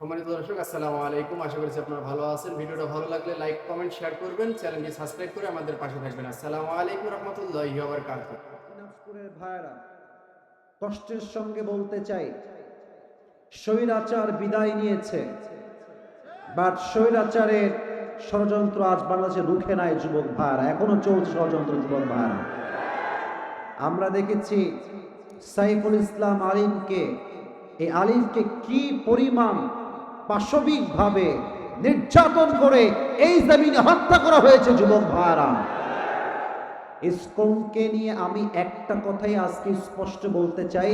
সম্মানিত দর্শক, আসসালামু আলাইকুম। আশা করছি আপনারা ভালো আছেন। ভিডিওটা ভালো লাগলে লাইক কমেন্ট শেয়ার করবেন। চ্যানেলটি সাবস্ক্রাইব করে আমাদের পাশে থাকবেন। আসসালামু আলাইকুম রহমতুল্লাহি বারাকাতুহু দিনাজপুরের ভাইরা কষ্টের সঙ্গে বলতে চাই, স্বৈরাচার বিদায় নিয়েছে। বাট স্বৈরাচারের ষড়যন্ত্র আজ বাংলাদেশে রুখে নাই যুবক ভাইরা এখনও চলছে ষড়যন্ত্র যুবক ভাইরা আমরা দেখেছি সাইফুল ইসলাম আলিমকে, এই আলিমকে কি পরিমাণ পাশবিকভাবে নির্যাতন করে এই জমিনে হত্যা করা হয়েছে যুবক ভাইরা। ইসকনকে নিয়ে আমি একটা কথাই আজকে স্পষ্ট বলতে চাই।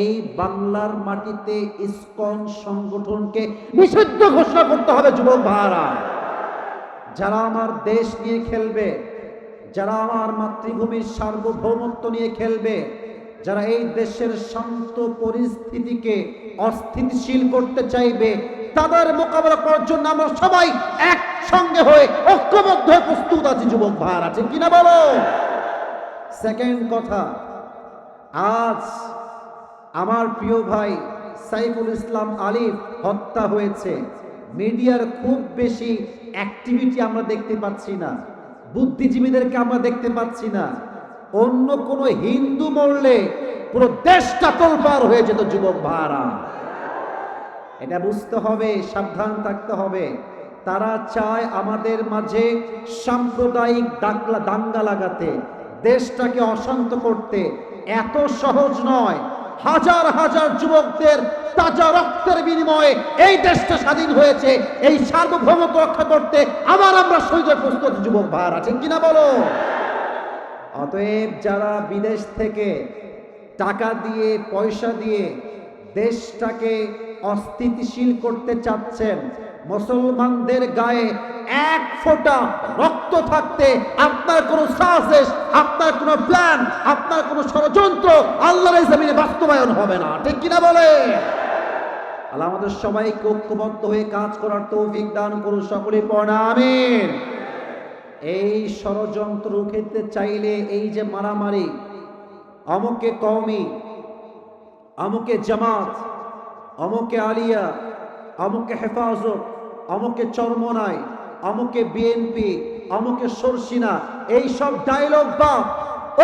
এই বাংলার মাটিতে ইসকন সংগঠনকে নিষিদ্ধ ঘোষণা করতে হবে যুবক ভাইরা। যারা আমার দেশ নিয়ে খেলবে, যারা আমার মাতৃভূমির সার্বভৌমত্ব নিয়ে খেলবে, যারা এই দেশের শান্ত পরিস্থিতিকে অস্থিতিশীল করতে চাইবে তাদের মোকাবেলা করার জন্য আমরা সবাই একসঙ্গে হয়ে ঐক্যবদ্ধ হয়ে প্রস্তুত আছি, যুবক ভাইরা ঠিক কিনা বলো? সেকেন্ড কথা, আজ আমার প্রিয় ভাই সাইফুল ইসলাম আলিফ হত্যা হয়েছে। মিডিয়ার খুব বেশি অ্যাক্টিভিটি আমরা দেখতে পাচ্ছি না। বুদ্ধিজীবীদেরকে আমরা দেখতে পাচ্ছি না। অন্য কোনো হিন্দু মরলে পুরো দেশটা তোলপার হয়ে যেত, যুবক ভাড়া এটা বুঝতে হবে, সাবধান থাকতে হবে। তারা চায় আমাদের মাঝে সাম্প্রদায়িক দাঙ্গা দাঙ্গা লাগাতে, দেশটাকে অশান্ত করতে। এত সহজ নয়। হাজার হাজার যুবকদের তাজা রক্তের বিনিময়ে এই দেশটা স্বাধীন হয়েছে, এই সার্বভৌমত্ব রক্ষা করতে আবার আমরা শহীদ প্রস্তুত, যুবক ভাইরা আছেন কিনা বলো? অতএব যারা বিদেশ থেকে টাকা দিয়ে, পয়সা দিয়ে দেশটাকে অস্থিতিশীল করতে চাচ্ছেন। মুসলমানদের গায়ে এক ফোঁটা রক্ত থাকতে আপনার কোনো সাহসেস আপনার কোনো প্ল্যান, আপনার কোনো ষড়যন্ত্র আল্লাহর এই জমিনে বাস্তবায়ন হবে না। ঠিক কিনা বলে? আল্লাহ আমাদের সবাইকে ঐক্যবদ্ধ হয়ে কাজ করার তৌফিক দান করুন, সকলে আমিন। এই ষড়যন্ত্র রুখেতে চাইলে এই যে মারামারি অমুকে কওমি অমুকে জামাত অমুকে আলিয়া অমুকে হেফাজত অমুকে চরমনাই অমুকে বিএনপি অমুকে সরসিনা, এই সব ডায়লগ বা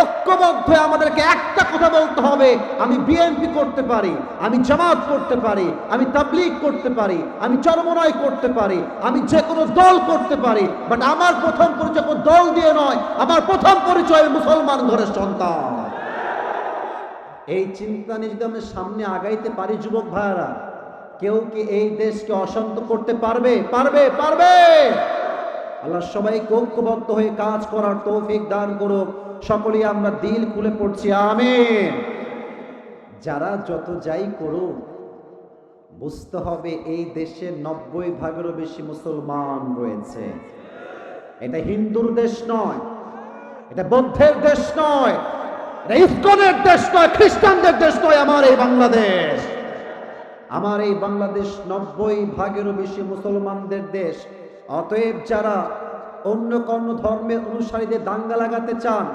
ঐক্যবদ্ধ আমাদেরকে একটা কথা বলতে হবে, আমি বিএনপি করতে পারি, আমি জামাত করতে পারি, আমি তাবলিগ করতে পারি, আমি চরমনাই করতে পারি, আমি যে কোনো দল করতে পারি বাট আমার প্রথম পরিচয় দল দিয়ে নয়, আমার প্রথম পরিচয় মুসলমান ঘরের সন্তান। এই চিন্তা নিয়ে যদি আমরা সামনে আগাইতে পারি যুবক ভাইয়ারা। কেউ কি এই দেশকে অশান্ত করতে পারবে? পারবে পারবে! আল্লাহ সবাইকে ঐক্যবদ্ধ হয়ে কাজ করার তৌফিক দান করুক। সকলেই আমরা দিল খুলে পড়ছি আমি যারা যত যাই করুক, বুঝতে হবে এই দেশে নব্বই ভাগেরও বেশি মুসলমান রয়েছে। এটা হিন্দুর দেশ নয়, এটা বৌদ্ধের দেশ নয়। ইস্কনের দেশ নয়, খ্রিস্টানদের দেশ নয়, আমার এই বাংলাদেশ। আমার এই বাংলাদেশ নব্বই ভাগেরও বেশি মুসলমানদের দেশ। অতএব যারা অন্য কোনো ধর্মের অনুসারীদের দাঙ্গা লাগাতে চান,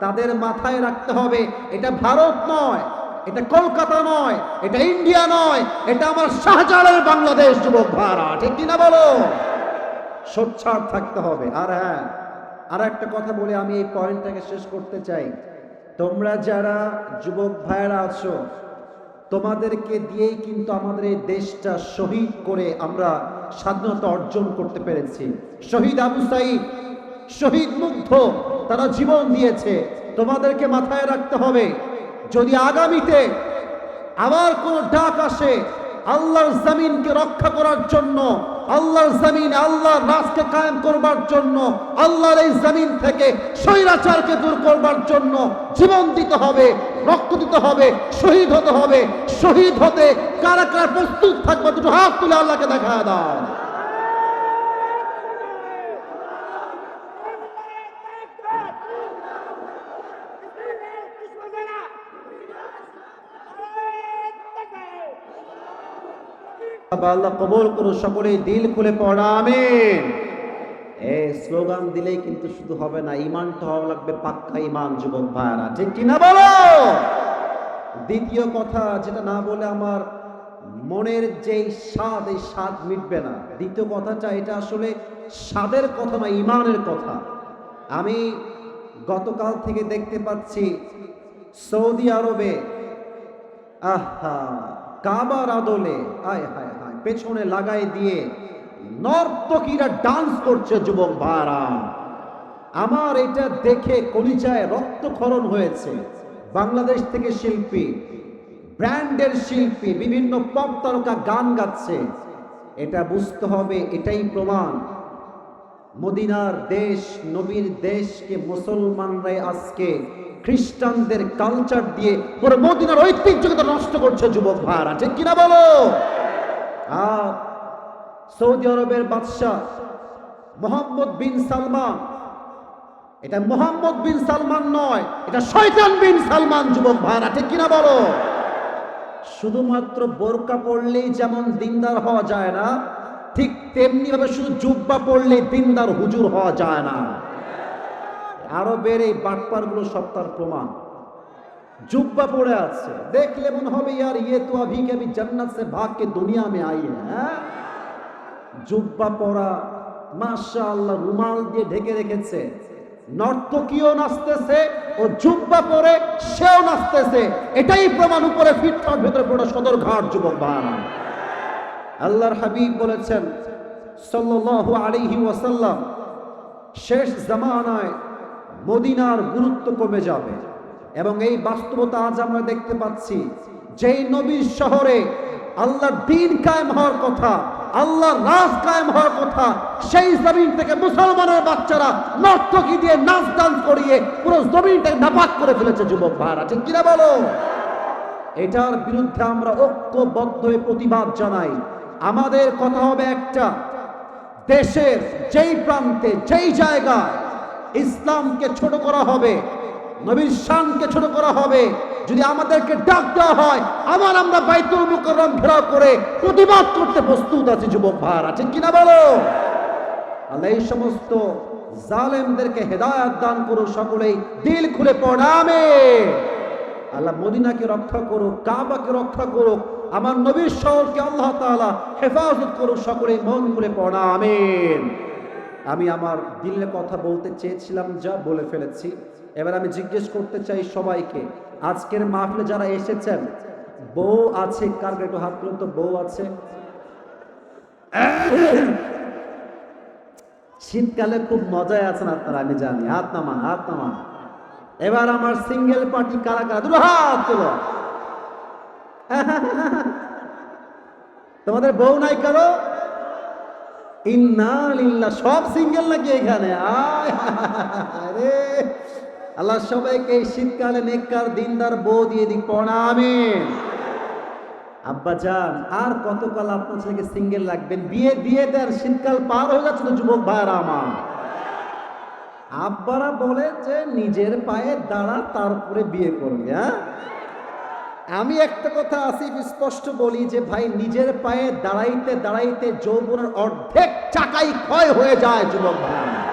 তাদের মাথায় রাখতে হবে, এটা ভারত নয়, এটা কলকাতা নয়, এটা ইন্ডিয়া নয়, এটা আমার শাহজালালের বাংলাদেশ, যুবক ভাড়া ঠিক কিনা বলো? সোচ্চার থাকতে হবে। আর হ্যাঁ আর একটা কথা বলে আমি এই পয়েন্টটাকে শেষ করতে চাই। তোমরা যারা যুবক ভাইয়েরা আছো, তোমাদেরকে দিয়েই কিন্তু আমাদের এই দেশটা শহীদ করে আমরা স্বাধীনতা অর্জন করতে পেরেছি। শহীদ আবু সাইদ, শহীদ মুগ্ধ, তারা জীবন দিয়েছে। তোমাদেরকে মাথায় রাখতে হবে, যদি আগামীতে আবার কোন ডাক আসে, আল্লাহর জামিনকে রক্ষা করার জন্য আল্লাহর জমিন আল্লাহর রাজকে কায়েম করবার জন্য, আল্লাহর এই জমিন থেকে স্বৈরাচারকে দূর করবার জন্য জীবন দিতে হবে, রক্ত দিতে হবে, শহীদ হতে হবে। শহীদ হতে কারা কারা প্রস্তুত থাকবে, দুটো হাত তুলে আল্লাহকে দেখা দাও। আল্লাহ কবল করো দিল খুলে পড়া স্লোগান দিলেই কিন্তু শুধু হবে না ইমানটা হওয়া লাগবে পাক্কা ইমান যুবক ঠিক কিনা বলো? দ্বিতীয় কথা, যেটা না বলে আমার মনের যেই স্বাদ, এই স্বাদ মিটবে না। দ্বিতীয় কথাটা এটা আসলে স্বাদের কথা না ইমানের কথা। আমি গতকাল থেকে দেখতে পাচ্ছি সৌদি আরবে, আহা, কাবার আদলে, আয় হায় পেছনে লাগাই দিয়ে নর্তকীরা ডান্স করছে যুবক ভাড়া আমার এটা দেখে কলিজায় রক্তক্ষরণ হয়েছে। বাংলাদেশ থেকে শিল্পী, ব্র্যান্ডের শিল্পী, বিভিন্ন পপ তারকা গান গাচ্ছে। এটা বুঝতে হবে, এটাই প্রমাণ। মদিনার দেশ, নবীর দেশকে মুসলমানরাই আজকে খ্রিস্টানদের কালচার দিয়ে পুরো মদিনার ঐতিহ্যকে নষ্ট করছে যুবক ভাইরা। ঠিক কিনা বলো? আর সৌদি আরবের বাদশাহ মোহাম্মদ বিন সালমান। এটা মোহাম্মদ বিন সালমান নয়, এটা শয়তান বিন সালমান, যুবক ভাইরা, ঠিক কিনা বলো? শুধুমাত্র বোরকা পড়লেই যেমন দিনদার হওয়া যায় না, ঠিক তেমনি ভাবে শুধু জুব্বা পড়লেই দিনদার হুজুর হওয়া যায় না। আরবের এই বাটপারগুলো সব তার প্রমাণ। জুব্বা পড়ে আছে দেখলে মনে হবে यार ये तो अभी के अभी जन्नत से भाग के दुनिया में आई है হ্যাঁ? জুব্বা পরা মাশাআল্লাহ রুমাল দিয়ে ঢেকে রেখেছে নর্তকীও নাচতেছে ও জুব্বা পরে সেও নাচতেছে এটাই প্রমাণ উপরে ফিটফাট ভেতরে পুরো সদর ঘাট যুবক ভাড়া আল্লাহর হাবিব বলেছেন সাল্লাল্লাহু আলাইহি ওয়াসাল্লাম শেষ জামানায় মদিনার গুরুত্ব কমে যাবে এবং এই বাস্তবতা আজ আমরা দেখতে পাচ্ছি। যেই নবীর শহরে আল্লাহর দিন কায়েম হওয়ার কথা, আল্লাহর রাজ কায়েম হওয়ার কথা, সেই জমিন থেকে মুসলমানের বাচ্চারা নর্তকী দিয়ে নাচ ডান্স করিয়ে পুরো জমিনটাকে নাপাক করে ফেলেছে যুবক ভাইরা। ঠিক কিনা বলো? এটার বিরুদ্ধে আমরা ঐক্যবদ্ধ হয়ে প্রতিবাদ জানাই। আমাদের কথা হবে একটা, দেশের যেই প্রান্তে, যেই জায়গায় ইসলামকে ছোট করা হবে নবীর শানকে ছোট করা হবে। যদি আমাদেরকে ডাক দেওয়া হয়, আবার আমরা বাইতুল মুকররম ঘেরাও করে প্রতিবাদ করতে প্রস্তুত আছি, যুবক ভাইরা ঠিক কিনা বলো? আল্লাহ এই সমস্ত জালেমদেরকে হেদায়াত দান করো সকলেই, দিল খুলে পড়ামে আল্লাহ মদিনাকে রক্ষা করুক, কাবাকে রক্ষা করুক, আমার নবীর শহরকে আল্লাহ তাআলা হেফাজত করুক, সকলেই মন খুলে পড়া, আমিন। আমি আমার দিলের কথা বলতে চেয়েছিলাম, যা বলে ফেলেছি। এবার আমি জিজ্ঞেস করতে চাই সবাইকে, আজকের মাহফিলে যারা এসেছেন, বউ আছে কার একটু হাত তুলুন তো, বউ আছে? শীতকালে খুব মজায় আছেন আপনারা, আমি জানি। হাত নামান হাত নামান। এবার আমার সিঙ্গেল পার্টি কারা কারা? দুটো হাত তুলো। তোমাদের বউ নাই কারও? ইন্নালিল্লাহ সব সিঙ্গেল নাকি এখানে? আয় আরে আল্লাহ সবাইকে এই শীতকালে নেককার দিনদার বউ দিয়ে দিক প্রণামিন আব্বা যান, আর কতকাল আপনার ছেলেকে সিঙ্গেল রাখবেন? বিয়ে দিয়ে দেন শীতকাল পার হয়ে যাচ্ছে তো, যুবক ভাইরা আমার। আব্বারা বলে যে নিজের পায়ে দাঁড়া, তারপরে বিয়ে করবি হ্যাঁ? আমি একটা কথা আসিফ স্পষ্ট বলি যে, ভাই, নিজের পায়ে দাঁড়াইতে দাঁড়াইতে যৌবনের অর্ধেক চাকাই ক্ষয় হয়ে যায়, যুবক ভাই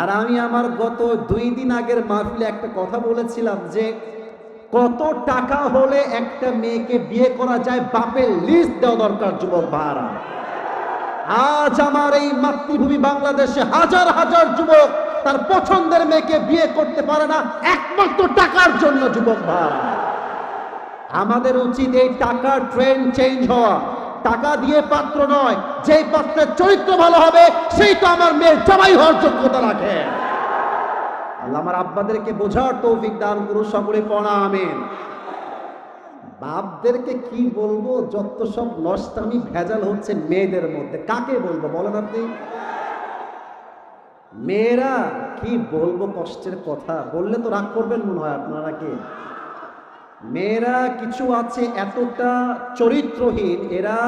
আর আমি আমার গত দুই দিন আগের মাহফিলে একটা কথা বলেছিলাম যে কত টাকা হলে একটা মেয়েকে বিয়ে করা যায় বাপের লিস্ট দেওয়া দরকার, যুবক ভাড়া আজ আমার এই মাতৃভূমি বাংলাদেশে হাজার হাজার যুবক তার পছন্দের মেয়েকে বিয়ে করতে পারে না, একমাত্র টাকার জন্য, যুবক ভাড়া আমাদের উচিত এই টাকার ট্রেন চেঞ্জ হওয়া। টাকা দিয়ে পাত্র নয়, যেই পাত্রের চরিত্র ভালো হবে, সেই তো আমার মেয়ের জামাই হওয়ার যোগ্যতা রাখে। আল্লাহ আমার আব্বাদেরকে বোঝার তৌফিক দান করু সকলে পড়া, আমেন। বাপদেরকে কি বলব, যত সব নষ্টামি ভেজাল হচ্ছে মেয়েদের মধ্যে, কাকে বলব বলেন আপনি? মেয়েরা কি বলব কষ্টের কথা, বললে তো রাগ করবেন মনে হয় আপনারা কি মেয়েরা কিছু আছে এতটা চরিত্রহীন, এরা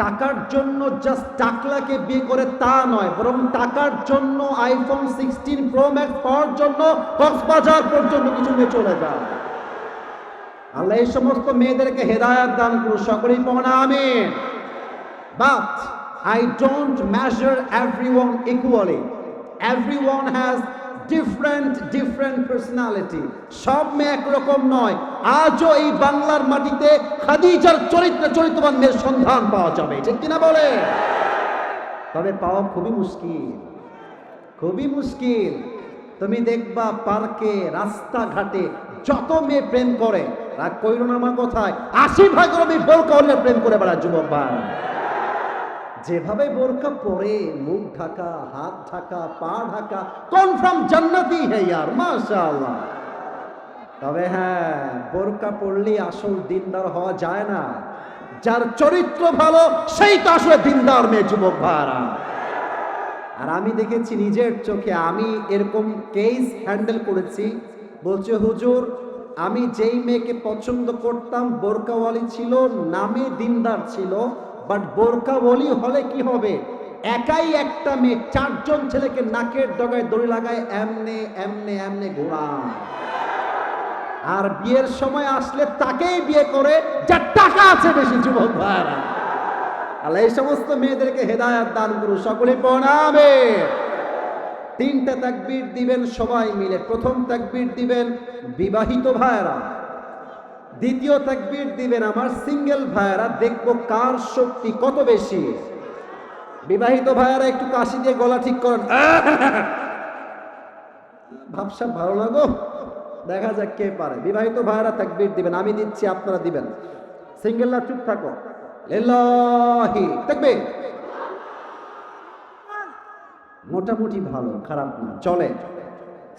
টাকার জন্য জাস্ট টাকলাকে বিয়ে করে তা নয়, বরং টাকার জন্য আইফোন সিক্সটিন প্রো ম্যাক্স পাওয়ার জন্য কক্সবাজার পর্যন্ত কিছু নিয়ে চলে যায়। আল্লাহ এই সমস্ত মেয়েদেরকে হেদায়াত দান করুন সকলেই পাওনা আমিন। But I don't measure everyone equally everyone has different different personality সব মেয়ে একরকম নয়। আজও এই বাংলার মাটিতে খাদিজার চরিত্র চরিত্রবান মেয়ের সন্ধান পাওয়া যাবে। ঠিক কিনা বলে? তবে পাওয়া খুবই মুশকিল। খুবই মুশকিল। তুমি দেখবা পার্কে, রাস্তাঘাটে যত মেয়ে প্রেম করে, রাগ কইল না আমার কথায়, আশি ভাগ রবি বোরকা হলে প্রেম করে বেড়া যুবক ভাই যেভাবে বোরকা পরে মুখ ঢাকা, হাত ঢাকা, পা ঢাকা কনফার্ম জান্নাতি হে ইয়ার, মাশাআল্লাহ। তবে হ্যাঁ বোরকা পড়লেই আসল দিনদার হওয়া যায় না। যার চরিত্র ভালো, সেই তো আসলে দিনদার মেয়ে যুবক ভাড়া আর আমি দেখেছি নিজের চোখে, আমি এরকম কেস হ্যান্ডেল করেছি। বলছে, হুজুর, আমি যেই মেয়েকে পছন্দ করতাম বোরকাওয়ালি ছিল, নামে দিনদার ছিল বাট বোরকাওয়ালি হলে কি হবে? একাই একটা মেয়ে, চারজন ছেলেকে নাকের ডগায় দড়ি লাগায় এমনে এমনে এমনে ঘোরায়। আর বিয়ের সময় আসলে তাকেই বিয়ে করে যার টাকা আছে বেশি, যুবক ভাইরা। আল্লাহ, এই সমস্ত মেয়েদেরকে হেদায়াত দান করুন সকলে প্রণামে তিনটা তাকবীর দিবেন, সবাই মিলে। প্রথম তাকবীর দিবেন বিবাহিত ভাইরা। দ্বিতীয় তাকবীর দিবেন আমার সিঙ্গেল ভাইরা দেখব কার শক্তি কত বেশি। বিবাহিত ভাইয়ারা, একটু কাশি দিয়ে গলা ঠিক করেন। ভাবসা ভালো লাগো? দেখা যাক কে পারে। বিবাহিত ভাইয়ারা তাকবীর দিবেন, আমি দিচ্ছি, আপনারা দিবেন। সিঙ্গেলরা চুপ থাকো। লিল্লাহি, তাকবীর। মোটামুটি ভালো, খারাপ না, চলে।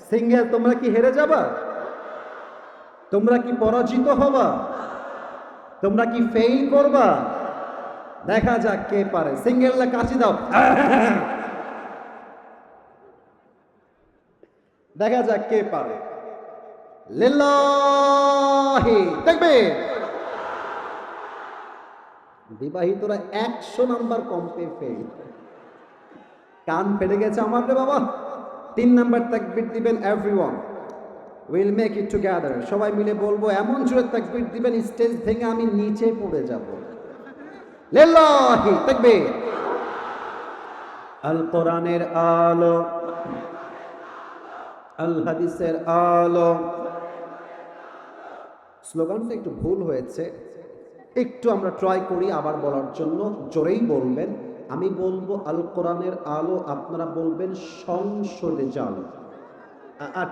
সিঙ্গেল, তোমরা কি হেরে যাবা? তোমরা কি পরাজিত হবা? তোমরা কি ফেল করবা? দেখা যাক কে পারে। সিঙ্গেলরা কাশি দাও। দেখা যাক কে পারে। তাকবীর বিবাহিতরা একশো নাম্বার কম পেয়ে ফেল কান ফেটে গেছে আমার রে বাবা। তিন নাম্বার তাকবির দিবেন everyone will make it together সবাই মিলে বলব, এমন জোরে তাকবির দিবেন, স্টেজ ভেঙে আমি নিচে পড়ে যাব। লিল্লাহি, তাকবীর। আল কোরআনের আলো আল হাদিসের আলো। স্লোগানটা একটু ভুল হয়েছে। একটু আমরা ট্রাই করি আবার বলার জন্য, জোরেই বলবেন। আমি বলব আল কোরআনের আলো, আপনারা বলবেন, সংসদে যান।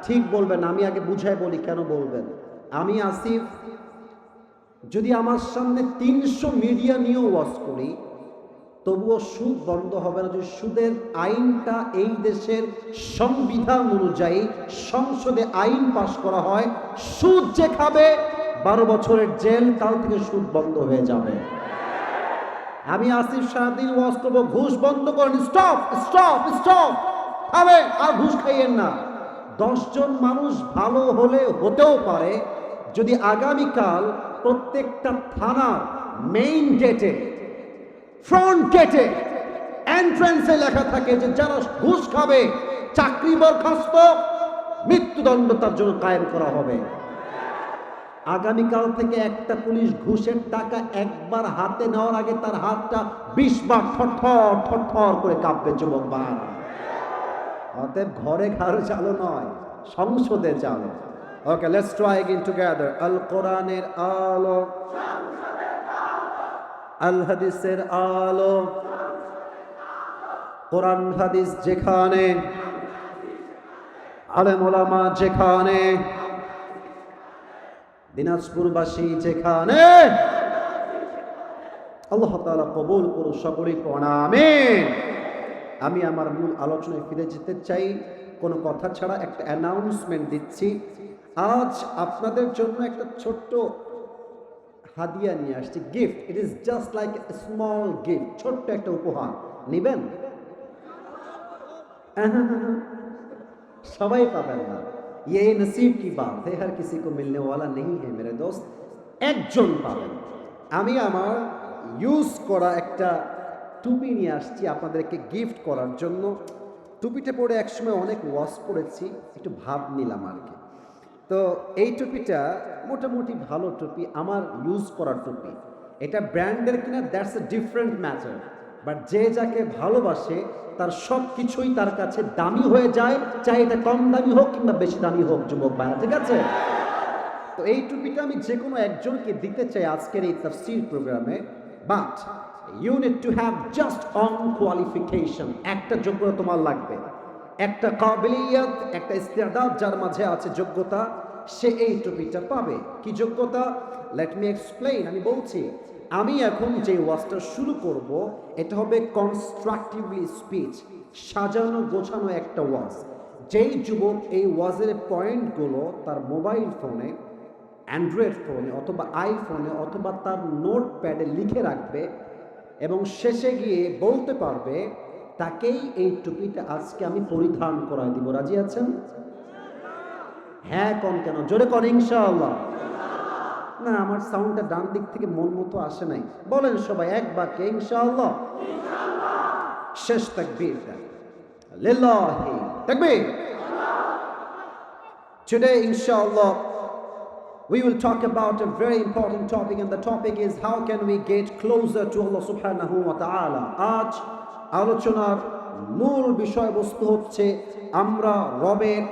ঠিক বলবেন, আমি আগে বুঝাই বলি কেন বলবেন। আমি আসিফ, যদি আমার সামনে তিনশো মিডিয়া নিয়েও ওয়াজ করি, তবুও সুদ বন্ধ হবে না। যদি সুদের আইনটা এই দেশের সংবিধান অনুযায়ী সংসদে আইন পাশ করা হয়, সুদ যে খাবে, বারো বছরের জেল, কাল থেকে সুদ বন্ধ হয়ে যাবে। আমি আসিফ সারাদিন ওয়াজ করব, ঘুষ বন্ধ করেন স্টপ স্টপ স্টপ খাবে আর ঘুষ খাইয়েন না। দশজন মানুষ ভালো হলে হতেও পারে, যদি আগামীকাল প্রত্যেকটা থানার মেইন গেটে ফ্রন্ট গেটে এন্ট্রান্সে লেখা থাকে যে যারা ঘুষ খাবে, চাকরি বরখাস্ত, মৃত্যুদণ্ড তার জন্য কায়েম করা হবে। আগামীকাল থেকে একটা পুলিশ ঘুষের টাকা একবার হাতে নেওয়ার আগে তার হাতটা বিশ বার থরথর থরথর করে কাঁপবে যুবক বার অতএব ঘরে কারও চালো নয়, সংসদে চালো। Okay let's try again together আল কোরআনের আলো। আল হাদিসের আলো। কোরআন হাদিস যেখানে, আলেম যেখানে, দিনাজপুরবাসী যেখানে। আল্লাহ তাআলা কবুল করু সকলেই প্রণামে আমি আমার মূল আলোচনায় ফিরে যেতে চাই কোনো কথা ছাড়া একটা অ্যানাউন্সমেন্ট দিচ্ছি আজ আপনাদের জন্য একটা ছোট্ট হাদিয়া নিয়ে আসছি gift it is just like small gift ছোট্ট একটা উপহার নেবেন সবাই পাবেন না ये नसीब की बात है हर किसी को मिलने वाला नहीं है मेरे दोस्त একজন পাবেন আমি আমার ইউজ করা একটা টুপি নিয়ে আসছি আপনাদেরকে গিফট করার জন্য। টুপিটা পরে একসময় অনেক ওয়াশ করেছি একটু ভাব নিলাম আর কি তো এই টুপিটা মোটামুটি ভালো টুপি, আমার ইউজ করার টুপি। এটা ব্র্যান্ডের কিনা that's a different matter but যে যাকে ভালোবাসে, তার সব কিছুই তার কাছে দামি হয়ে যায়। চাই এটা কম দামি হোক কিংবা বেশি দামি হোক, যুবক ভাইরা, ঠিক আছে? তো এই টুপিটা আমি যে কোনো একজনকে দিতে চাই আজকের এই তাফসির প্রোগ্রামে। But you need to have just on qualification একটা যোগ্যতা তোমার লাগবে। একটা কাবিলিয়ত, একটা ইস্তেদাদ যার মাঝে আছে যোগ্যতা, সে এই টপিকটা পাবে। কি যোগ্যতা? লেট মি এক্সপ্লেইন আমি বলছি, আমি এখন যে ওয়াজটা শুরু করব, এটা হবে কনস্ট্রাকটিভলি স্পিচ সাজানো, গোছানো একটা ওয়াজ। যেই যুবক এই ওয়াজের পয়েন্টগুলো তার মোবাইল ফোনে, অ্যান্ড্রয়েড ফোনে অথবা আইফোনে অথবা তার নোট প্যাডে লিখে রাখবে এবং শেষে গিয়ে বলতে পারবে তাকেই এই টুপিটা আজকে আমি পরিধান করাই দিব। রাজি আছেন? হ্যাঁ কন কেন? জোরে কন ইনশাআল্লাহ। না আমার সাউন্ডটা ডান দিক থেকে মন মতো আসে নাই। বলেন সবাই এক বাক্যে ইনশাআল্লাহ। শেষ তাকবীর লিল্লাহি তাকবীর। Today, inshallah, we will talk about a very important topic, and the topic is how can we get closer to Allah subhanahu wa ta'ala. আজ আলোচনার মূল বিষয়বস্তু হচ্ছে আমরা রবের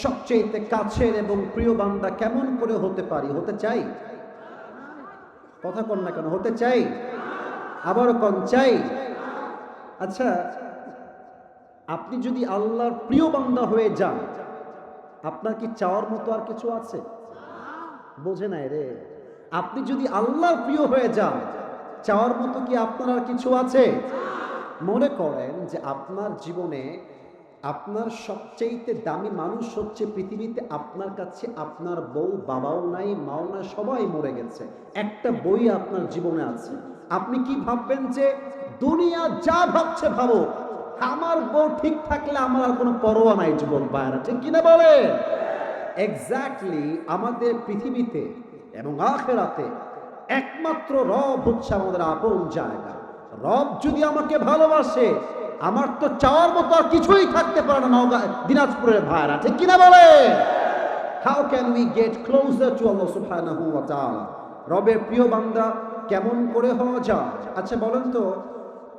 সবচেয়ে কাছের এবং প্রিয় বান্দা কেমন করে হতে পারি? হতে চাই? কথা কন না কেন? হতে চাই? আবার কন চাই? আচ্ছা আপনি যদি আল্লাহর প্রিয় বান্দা হয়ে যান আপনার কি চাওয়ার মতো আর কিছু আছে? বোঝে নাই রে। আপনি যদি আল্লাহর প্রিয় হয়ে যান, চাওয়ার মতো কি আপনার আর কিছু আছে? মনে করেন যে আপনার জীবনে আপনার সবচেয়ে দামি মানুষ হচ্ছে পৃথিবীতে আপনার কাছে আপনার বউ, বাবাও নাই, মাও নাই, সবাই মরে গেছে। একটা বই আপনার জীবনে আছে। আপনি কি ভাববেন যে দুনিয়া যা ভাবছে ভাবো আমার বউ ঠিক থাকলে আমার আর কোনো পরোয়া নাই যুবক ভাইরা ঠিক কিনা বলে এক্স্যাক্টলি আমাদের পৃথিবীতে এবং আখেরাতে একমাত্র রব হচ্ছে আমাদের আপন জায়গা। রব যদি আমাকে ভালোবাসে, আমার তো চাওয়ার মতো আর কিছুই থাকতে পারে না দিনাজপুরের ভাইরা। ঠিক কিনা বলে? How can we get closer to Allah সুবহানাহু ওয়া তাআলা রবের প্রিয় বান্দা কেমন করে হওয়া যায়? আচ্ছা বলেন তো,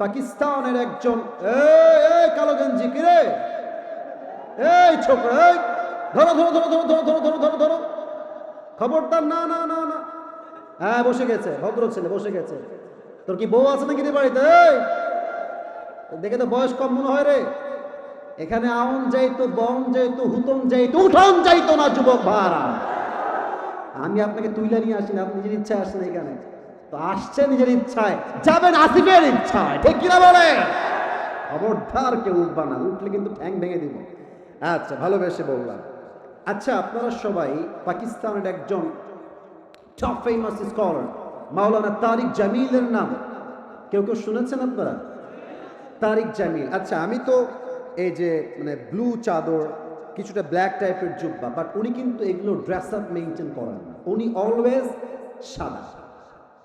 পাকিস্তানের একজন, এই কালো গঞ্জি কি রে এই, ছোকরা ধরো ধরো ধরো ধরো ধরো ধরো ধরো ধরো ধরো। খবরদার, না না না না। হ্যাঁ বসে গেছে ভদ্র ছেলে, বসে গেছে। তোর কি বউ আছে নাকি রে বাড়িতে? দেখে তো বয়স কম মনে হয় রে। এখানে আউন যাইতো বন যাইতো, হুতন যাইতো, উঠন যাইতো না, যুবক ভাড়া। আমি আপনাকে তুইলা নিয়ে আসিনি আপনি নিজের ইচ্ছায় আসেন এখানে। তো আসছে নিজের ইচ্ছায়। যাবেন আসিফের ইচ্ছায়, ঠিক কিনা বলে? খবরদার কেউ উঠবা না, উঠলে কিন্তু ঠ্যাং ভেঙে দিব। আচ্ছা ভালোবেসে বললাম। আচ্ছা আপনারা সবাই পাকিস্তানের একজন টপ ফেমাস স্কলার মাওলানা তারিক জামিলের নাম। কেউ কেউ শুনেছেন আপনারা? তারিক জামিল। আচ্ছা আমি তো এই যে মানে ব্লু চাদর, কিছুটা ব্ল্যাক টাইপের জুব্বা বাট উনি কিন্তু এগুলো ড্রেস আপ মেনটেন করেন না। উনি অলওয়েজ সাদা।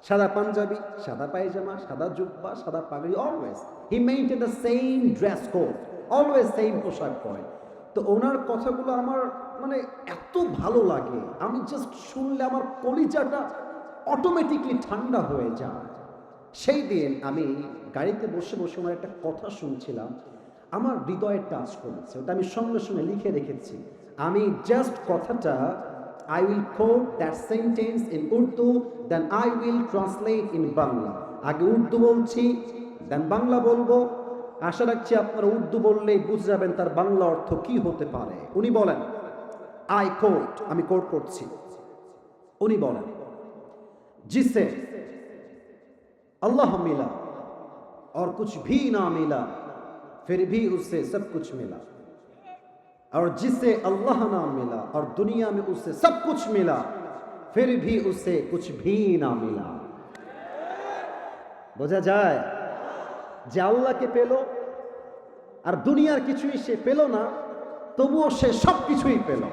সাদা পাঞ্জাবি, সাদা পায়জামা, সাদা জুব্বা, সাদা পাগড়ি always he maintain the same dress code always same পোশাক পরে। তো ওনার কথাগুলো আমার মানে এত ভালো লাগে। আমি জাস্ট শুনলে আমার কলিজাটা অটোমেটিকলি ঠান্ডা হয়ে যায়। সেই দিন আমি গাড়িতে বসে বসে আমার একটা কথা শুনছিলাম। আমার হৃদয়ে টাচ করেছে। ওটা আমি সঙ্গে সঙ্গে লিখে রেখেছি। আমি জাস্ট কথাটা I will quote that sentence in Urdu then I will translate in Bangla আগে উর্দু বলছি দেন বাংলা বলব। আশা রাখছি আপনারা উর্দু বললেই বুঝে যাবেন তার বাংলা অর্থ কি হতে পারে। উনি বলেন আই কোট আমি কোট করছি উনি বলেন जिससे अल्लाह मिला और कुछ भी ना मिला फिर भी उससे सब कुछ मिला और जिससे अल्लाह ना मिला और दुनिया में उससे सब कुछ मिला फिर भी उससे कुछ भी ना मिला বোঝা যায় যে আল্লাহকে পেল আর দুনিয়ার কিছুই সে পেল না তবুও সে সব কিছুই পেল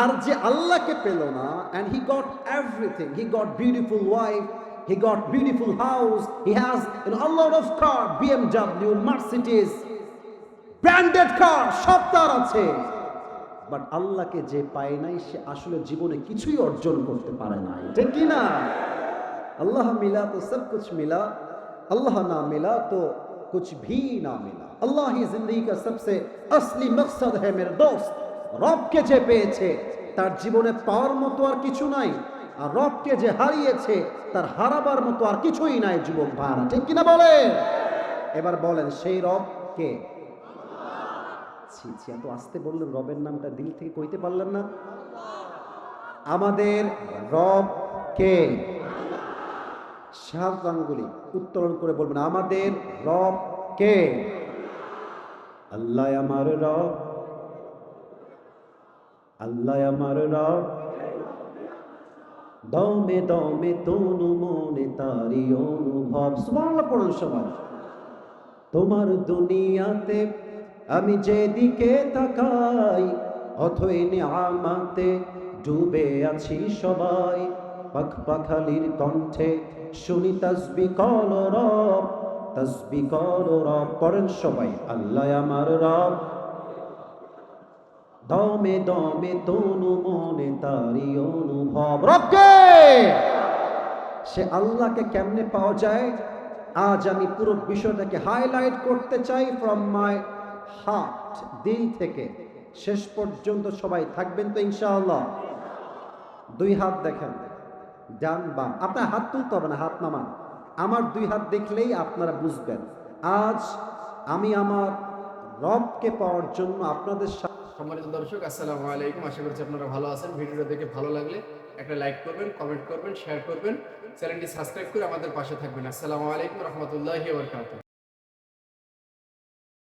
আর যে আল্লাহকে পেল না and he got everything he got beautiful wife he got beautiful house he has a lot of car BMW Mercedes branded car সব তার আছে বাট আল্লাহকে যে পায় নাই সে আসলে জীবনে কিছুই অর্জন করতে পারে নাই ঠিক কি না আল্লাহ মিলা তো সব কুছ মিলা अल्लाह ना मिला तो कुछ भी ना मिला अल्लाह ही जिंदगी का सबसे असली मकसद है मेरे दोस्त রবকে যে পেয়েছে, তার জীবনে পাওয়ার মতো আর কিছু নাই, আর রবকে যে হারিয়েছে, তার হারাবার মতো আর কিছুই নাই যুবক ভাড়া ঠিক কিনা বলেন? এবার বলেন, সেই রব কে? ছি ছি আসতে বললেন, রবের নামটা দিল থেকে কইতে পারলেন না। আমাদের রব কে? সাত আঙ্গুলি উত্তোলন করে বলবেন, আমাদের রব কে? আল্লাহ আমার রব আল্লাহ আমার রব। দমে দমে তনু মনে তারি অনুভব। সুবহানাল্লাহ পড়ুন সবাই। তোমার দুনিয়াতে আমি যেদিকে তাকাই, অথই আমাতে ডুবে আছি সবাই। পাখ পাখালির কণ্ঠে শুনি তসবি কল রব, তসবি কল রব। পড়েন সবাই, আল্লাহ আমার রব। দমে দমে তনু মনে তারি অনুভব। রবকে! সে আল্লাহকে কেমনে পাওয়া যায়? আজ আমি পুরো বিষয়টাকে হাইলাইট করতে চাই ফ্রম মাই হার্ট দিল থেকে। শেষ পর্যন্ত সবাই থাকবেন তো ইনশাআল্লাহ। দুই হাত দেখেন, ডান বাম। আপনার হাত তুলতে হবে না, হাত নামান। আমার দুই হাত দেখলেই আপনারা বুঝবেন। আজ আমি আমার রবকে পাওয়ার জন্য আপনাদের সম্মানিত দর্শক, আসসালামু আলাইকুম। আশা করছি আপনারা ভালো আছেন। ভিডিওটা দেখে ভালো লাগলে একটা লাইক করবেন, কমেন্ট করবেন শেয়ার করবেন। চ্যানেলটি সাবস্ক্রাইব করে আমাদের পাশে থাকবেন। আসসালামু আলাইকুম রহমতুল্লাহ ওবরকাতুহ